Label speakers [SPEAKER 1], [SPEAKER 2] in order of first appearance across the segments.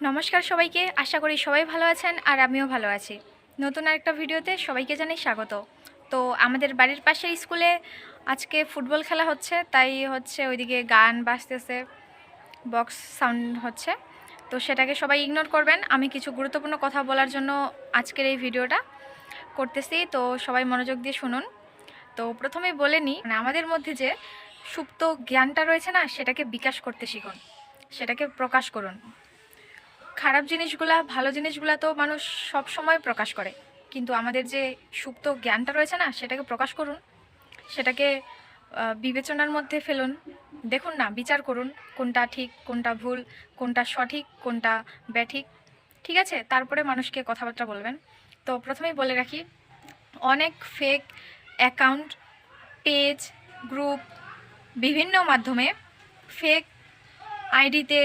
[SPEAKER 1] নমস্কার সবাইকে, আশা করি সবাই ভালো আছেন আর আমিও ভালো আছি। নতুন আরেকটা ভিডিওতে সবাইকে জানাই স্বাগত। তো আমাদের বাড়ির পাশের স্কুলে আজকে ফুটবল খেলা হচ্ছে, তাই হচ্ছে ওইদিকে গান বাজতেছে বক্স সাউন্ড হচ্ছে। তো সেটাকে সবাই ইগনোর করবেন। আমি কিছু গুরুত্বপূর্ণ কথা বলার জন্য আজকের এই ভিডিওটা করতেছি, তো সবাই মনোযোগ দিয়ে শুনুন। তো প্রথমেই বলে নিই মানে আমাদের মধ্যে যে সুপ্ত জ্ঞানটা রয়েছে না, সেটাকে বিকাশ করতে শিখুন, সেটাকে প্রকাশ করুন। খারাপ জিনিসগুলা, ভালো জিনিসগুলা তো মানুষ সব সময় প্রকাশ করে। কিন্তু আমাদের যে সুপ্ত জ্ঞানটা রয়েছে না, সেটাকে প্রকাশ করুন, সেটাকে বিবেচনার মধ্যে ফেলুন, দেখুন না, বিচার করুন, কোনটা ঠিক, কোনটা ভুল, কোনটা সঠিক, কোনটা ব্যাঠিক, ঠিক আছে? তারপরে মানুষকে কথাবার্তা বলবেন। তো প্রথমেই বলে রাখি, অনেক ফেক অ্যাকাউন্ট পেজ গ্রুপ বিভিন্ন মাধ্যমে ফেক আইডিতে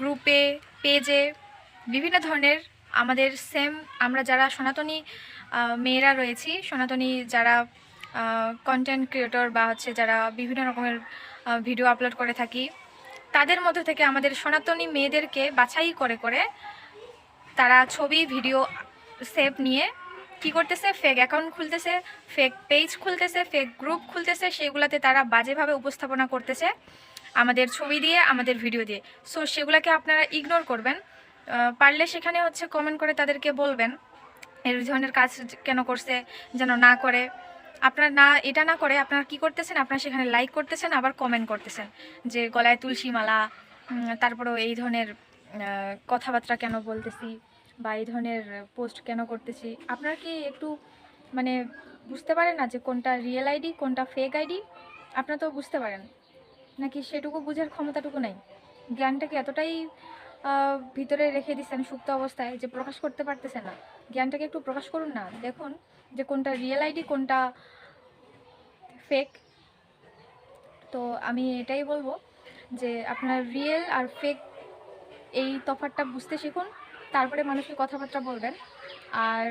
[SPEAKER 1] গ্রুপে, পেজে, বিভিন্ন ধরনের আমাদের সেম আমরা যারা সনাতনী মেয়েরা রয়েছি, সনাতনী যারা কন্টেন্ট ক্রিয়েটর বা হচ্ছে যারা বিভিন্ন রকমের ভিডিও আপলোড করে থাকি, তাদের মধ্য থেকে আমাদের সনাতনী মেয়েদেরকে বাছাই করে করে তারা ছবি ভিডিও সেভ নিয়ে কি করতেছে? ফেক অ্যাকাউন্ট খুলতেছে ফেক পেজ খুলতেছে ফেক গ্রুপ খুলতেছে সেগুলাতে তারা বাজেভাবে উপস্থাপনা করতেছে। আমাদের ছবি দিয়ে, আমাদের ভিডিও দিয়ে। সো সেগুলোকে আপনারা ইগনোর করবেন। পারলে সেখানে হচ্ছে কমেন্ট করে তাদেরকে বলবেন এই ধরনের কাজ কেন করছে, যেন না করে। আপনার না, এটা না করে আপনারা কি করতেছেন? আপনারা সেখানে লাইক করতেছেন, আবার কমেন্ট করতেছেন যে গলায় তুলসী মালা তারপরেও এই ধরনের কথাবার্তা কেন বলতেছি বা এই ধরনের পোস্ট কেন করতেছি। আপনারা কি একটু মানে বুঝতে পারেন না যে কোনটা রিয়েল আইডি কোনটা ফেক আইডি আপনারা তো বুঝতে পারেন। নাকি সেটুকু বুঝার ক্ষমতাটুকু নাই? জ্ঞানটাকে এতটাই ভিতরে রেখে দিচ্ছেন সুপ্ত অবস্থায় যে প্রকাশ করতে পারতেছে না। জ্ঞানটাকে একটু প্রকাশ করুন না। দেখুন যে কোনটা রিয়েল আইডি কোনটা ফেক তো আমি এটাই বলব যে আপনার রিয়েল আর ফেক এই তফাৎটা বুঝতে শিখুন। তারপরে মানুষকে কথাবার্তা বলবেন। আর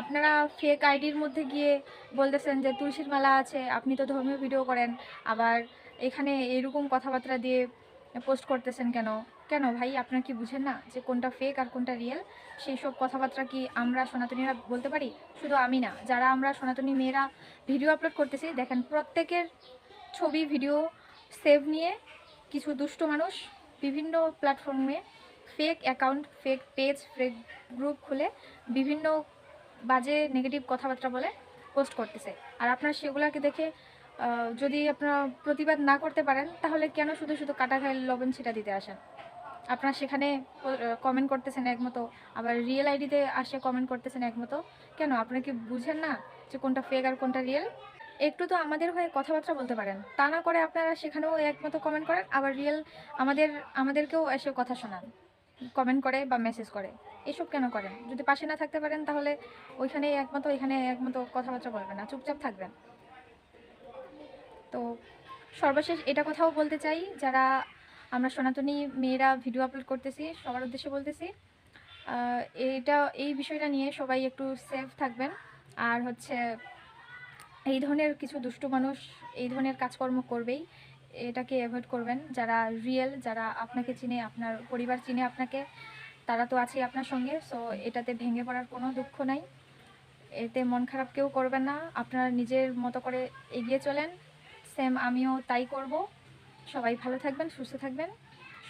[SPEAKER 1] আপনারা ফেক আইডির মধ্যে গিয়ে বলতেছেন যে তুলসীর মালা আছে, আপনি তো ধর্মীয় ভিডিও করেন, আবার এখানে এরকম কথাবার্তা দিয়ে পোস্ট করতেছেন কেন? কেন ভাই, আপনারা কি বুঝেন না যে কোনটা ফেক আর কোনটা রিয়েল সেই সব কথাবার্তা কি আমরা সনাতনীরা বলতে পারি? শুধু আমি না, যারা আমরা সনাতনী মেয়েরা ভিডিও আপলোড করতেছি, দেখেন প্রত্যেকের ছবি ভিডিও সেভ নিয়ে কিছু দুষ্ট মানুষ বিভিন্ন প্ল্যাটফর্মে fake account fake page fake group খুলে বিভিন্ন বাজে নেগেটিভ কথাবার্তা বলে পোস্ট করতেছে। আর আপনার সেগুলোকে দেখে যদি আপনারা প্রতিবাদ না করতে পারেন, তাহলে কেন শুধু শুধু কাটা খায় লবণ ছিটা দিতে আসেন? আপনারা সেখানে কমেন্ট করতেছেন একমতো, আবার রিয়েল আইডিতে আসে কমেন্ট করতেছেন একমতো। কেন? আপনারা কি বুঝেন না যে কোনটা ফেক আর কোনটা রিয়েল একটু তো আমাদের হয়ে কথাবার্তা বলতে পারেন। তা না করে আপনারা সেখানেও একমতো কমেন্ট করেন, আবার রিয়েল আমাদের, আমাদেরকেও এসে কথা শোনান। কমেন্ট করে বা মেসেজ করে। এসব কেন করেন? যদি পাশে না থাকতে পারেন, তাহলে ওইখানে একমতো এখানে একমতো কথাবার্তা বলবেন না, চুপচাপ থাকবেন। তো সর্বশেষ এটা কথাও বলতে চাই, যারা আমরা সনাতনী মেয়েরা ভিডিও আপলোড করতেছি, সবার উদ্দেশ্যে বলতেছি এইটা এই বিষয়টা নিয়ে সবাই একটু সেফ থাকবেন। আর হচ্ছে, এই ধরনের কিছু দুষ্টু মানুষ, এই ধরনের কাজকর্ম করবেই। এটাকে অ্যাভয়েড করবেন। যারা রিয়েল যারা আপনাকে চিনে, আপনার পরিবার চিনে আপনাকে, তারা তো আছেই আপনার সঙ্গে। সো এটাতে ভেঙে পড়ার কোনো দুঃখ নাই। এতে মন খারাপ কেউ করবেন না। আপনারা নিজের মতো করে এগিয়ে চলেন। সেম আমিও তাই করব। সবাই ভালো থাকবেন, সুস্থ থাকবেন।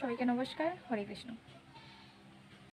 [SPEAKER 1] সবাইকে নমস্কার। হরে কৃষ্ণ।